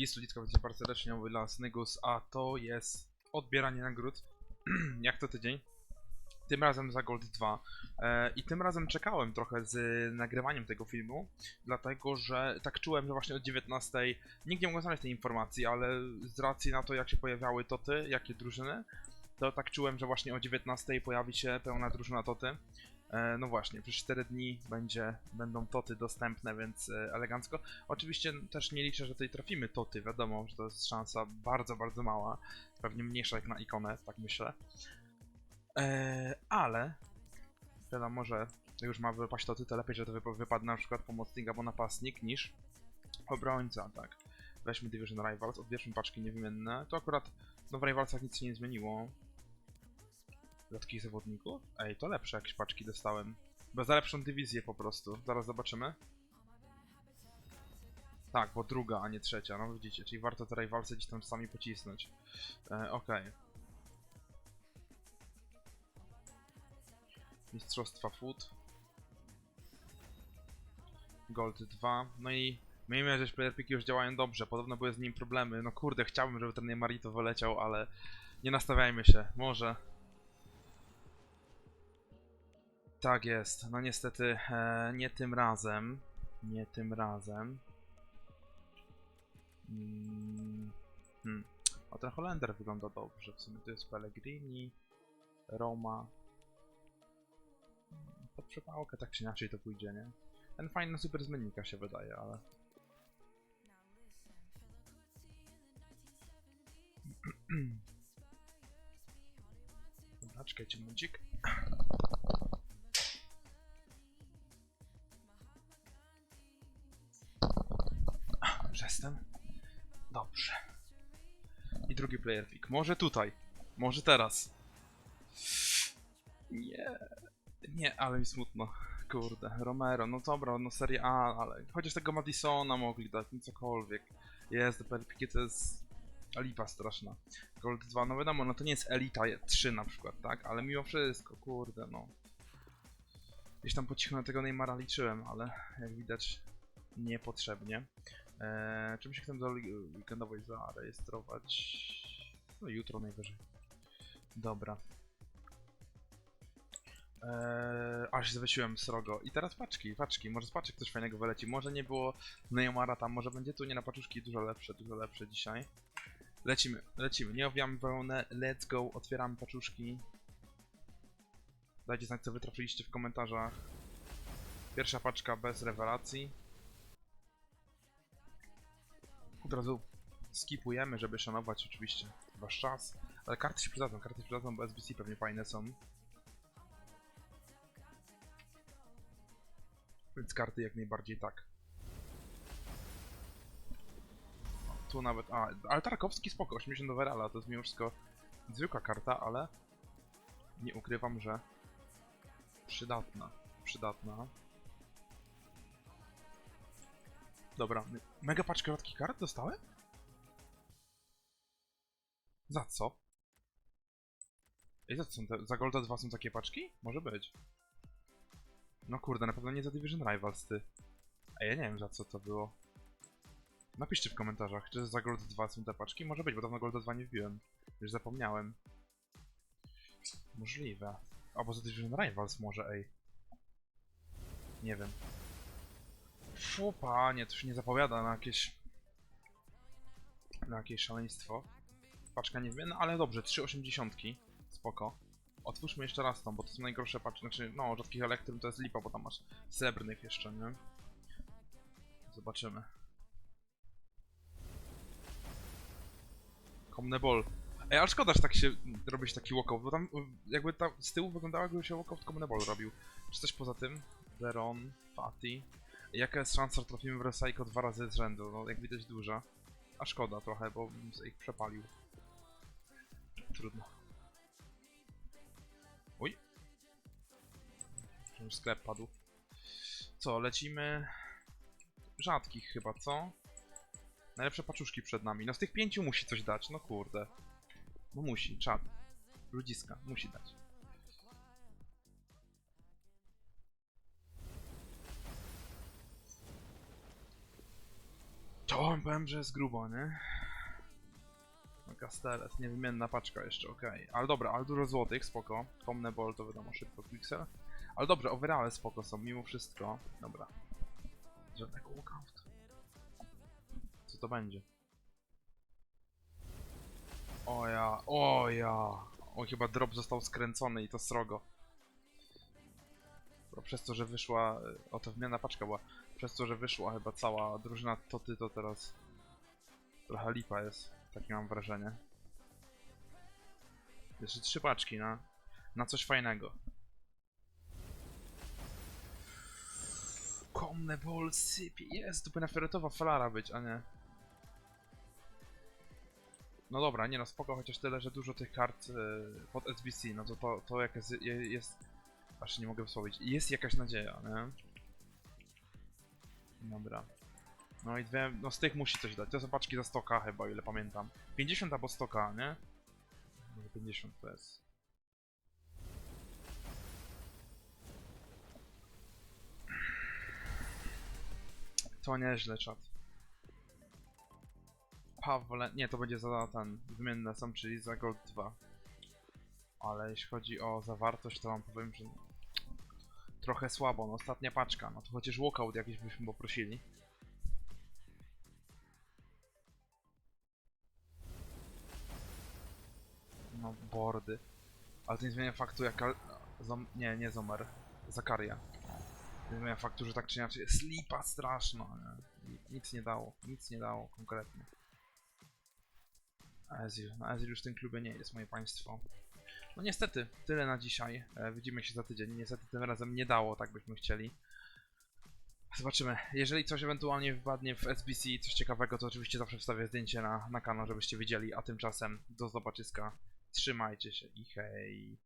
Pis, Ludzka będzie bardzo serdecznie dla Snygus, a to jest odbieranie nagród, jak to tydzień. Tym razem za Gold 2. E, I tym razem czekałem trochę z nagrywaniem tego filmu, dlatego że tak czułem, że właśnie o 19 nikt nie mógł znaleźć tej informacji, ale z racji na to, jak się pojawiały toty, jakie drużyny, to tak czułem, że właśnie o 19 pojawi się pełna drużyna toty. E, no właśnie, przez 4 dni będzie, będą toty dostępne, więc e, elegancko. Oczywiście też nie liczę, że tutaj trafimy toty, wiadomo, że to jest szansa bardzo, bardzo mała. Pewnie mniejsza jak na ikonę, tak myślę. Eee, ale wiadomo, że już ma wypaść toty, to lepiej, że to wypa- wypadł na przykład pomocnik albo napastnik niż obrońca, tak. Weźmy Division Rivals, odbierzmy paczki niewymienne. To akurat no w Rivalsach nic się nie zmieniło. Dla takich zawodników? Ej, to lepsze jakieś paczki dostałem. Bo za lepszą dywizję po prostu. Zaraz zobaczymy. Tak, bo druga, a nie trzecia, no widzicie, czyli warto te Rivalsy gdzieś tam sami pocisnąć. E, Okej. Mistrzostwa Food. Gold 2. No i miejmy że player piki już działają dobrze. Podobno były z nim problemy. No kurde, chciałbym, żeby ten Marito wyleciał, ale nie nastawiajmy się. Może. Tak jest. No niestety e, nie tym razem. Nie tym razem. Mm, hmm. O ten Holender wygląda dobrze. W sumie to jest Pellegrini, Roma. Pod przepałkę tak czy inaczej to pójdzie, nie? Ten fajny super zmiennika się wydaje, ale... Dobra, czekajcie momencik. Jestem. Dobrze. I drugi player pick. Może tutaj. Może teraz. Nie. Nie, ale mi smutno. Kurde, Romero, no dobra, no Serie A, ale chociaż tego Madisona mogli dać, no cokolwiek. Jest, player picki to jest lipa straszna. Gold 2, no wiadomo, no to nie jest Elita 3 na przykład, tak? Ale mimo wszystko, kurde, no. Gdzieś tam po cichu na tego Neymara liczyłem, ale jak widać niepotrzebnie. Eee, czym się chcę do weekendowej zarejestrować? No jutro najwyżej. Dobra. Eee, aż zwróciłem srogo. I teraz paczki, paczki. Może z paczek coś fajnego wyleci. Może nie było Neymara tam, może będzie tu nie na paczuszki dużo lepsze, dużo lepsze dzisiaj. Lecimy, lecimy. Nie owijamy wełnę. Let's go. Otwieramy paczuszki. Dajcie znać, co wy trafiliście w komentarzach. Pierwsza paczka bez rewelacji. Od razu skipujemy, żeby szanować oczywiście wasz czas. Ale karty się przydadzą, karty się przydadzą, bo SBC pewnie fajne są. Więc karty jak najbardziej tak. Tu nawet, a, ale Tarkowski spoko, 80 overalla, to jest mimo wszystko zwykła karta, ale nie ukrywam, że przydatna, przydatna. Dobra, mega paczkę rzadkich kart dostałem? Za co? Ej, za co są te, za Golda 2 są takie paczki? Może być. No kurde, na pewno nie za Division Rivals, ty. Ej, ja nie wiem za co to było. Napiszcie w komentarzach, czy za Gold 2 są te paczki? Może być, bo dawno Golda 2 nie wbiłem. Już zapomniałem. Możliwe. Albo za Division Rivals może, ej. Nie wiem. Fu, panie, to się nie zapowiada na jakieś... Na jakieś szaleństwo. Paczka nie wiem, no ale dobrze, 3,80. Spoko. Otwórzmy jeszcze raz tą, bo to są najgorsze paczki, znaczy, no, rzadkich elektrym to jest lipa, bo tam masz srebrnych jeszcze, nie? Zobaczymy. Comnebol. Ej, ale szkoda, że tak się robi się taki walkout, bo tam jakby ta, z tyłu wyglądało jakby się walkout Comnebol robił. Czy coś poza tym? Veron, Fati. Jaka jest szansa, że trafimy w Recycle dwa razy z rzędu? No, jak widać duża. A szkoda trochę, bo bym ich przepalił. Trudno. Oj. Już sklep padł. Co, lecimy... Rzadkich chyba, co? Najlepsze paczuszki przed nami. No z tych pięciu musi coś dać, no kurde. No musi, czad. Ludziska, musi dać. To powiem, że jest grubo, nie? Castellet, niewymienna paczka jeszcze, okej. Ale dobra, ale dużo złotych, spoko. Komne ball to wiadomo, szybko Quixel. Ale dobra, overale spoko są, mimo wszystko. Dobra. Żadnego walkout. Co to będzie? O ja, o ja. O, chyba drop został skręcony i to srogo. Bo przez to, że wyszła... O, to wymiana paczka była. Przez to, że wyszła chyba cała drużyna Toty, to teraz... Trochę lipa jest. Takie mam wrażenie. Jeszcze trzy paczki na... Na coś fajnego. Komne bol sypie. Jest, to powinna fioletowa flara być, a nie... No dobra, nie no, spoko, chociaż tyle, że dużo tych kart y, pod SBC, no to to, to jak jest, je- jest... Aż nie mogę wysłowić. Jest jakaś nadzieja, nie? Dobra. No i dwie, no z tych musi coś dać. To są paczki za 100k chyba, o ile pamiętam. 50 albo 100k, nie? Może 50 to jest. To nieźle, czat. Pawle, nie, to będzie za ten, wymienne są, czyli za Gold 2. Ale jeśli chodzi o zawartość, to wam powiem, że trochę słabo, no ostatnia paczka, no to chociaż walkout jakiś byśmy poprosili. No, bordy. Ale to nie zmienia faktu, jaka... Zom... Nie, nie Zomer. Zakaria. Nie zmienia faktu, że tak czy inaczej jest lipa straszna, nie? Ni- Nic nie dało, nic nie dało konkretnie. Ezil. No Ezil już w tym klubie nie jest, moje państwo. No niestety, tyle na dzisiaj. E, widzimy się za tydzień. Niestety tym razem nie dało, tak byśmy chcieli. Zobaczymy. Jeżeli coś ewentualnie wpadnie w SBC, coś ciekawego, to oczywiście zawsze wstawię zdjęcie na, na kanał, żebyście widzieli. A tymczasem do zobaczyska. Trzymajcie się i hej.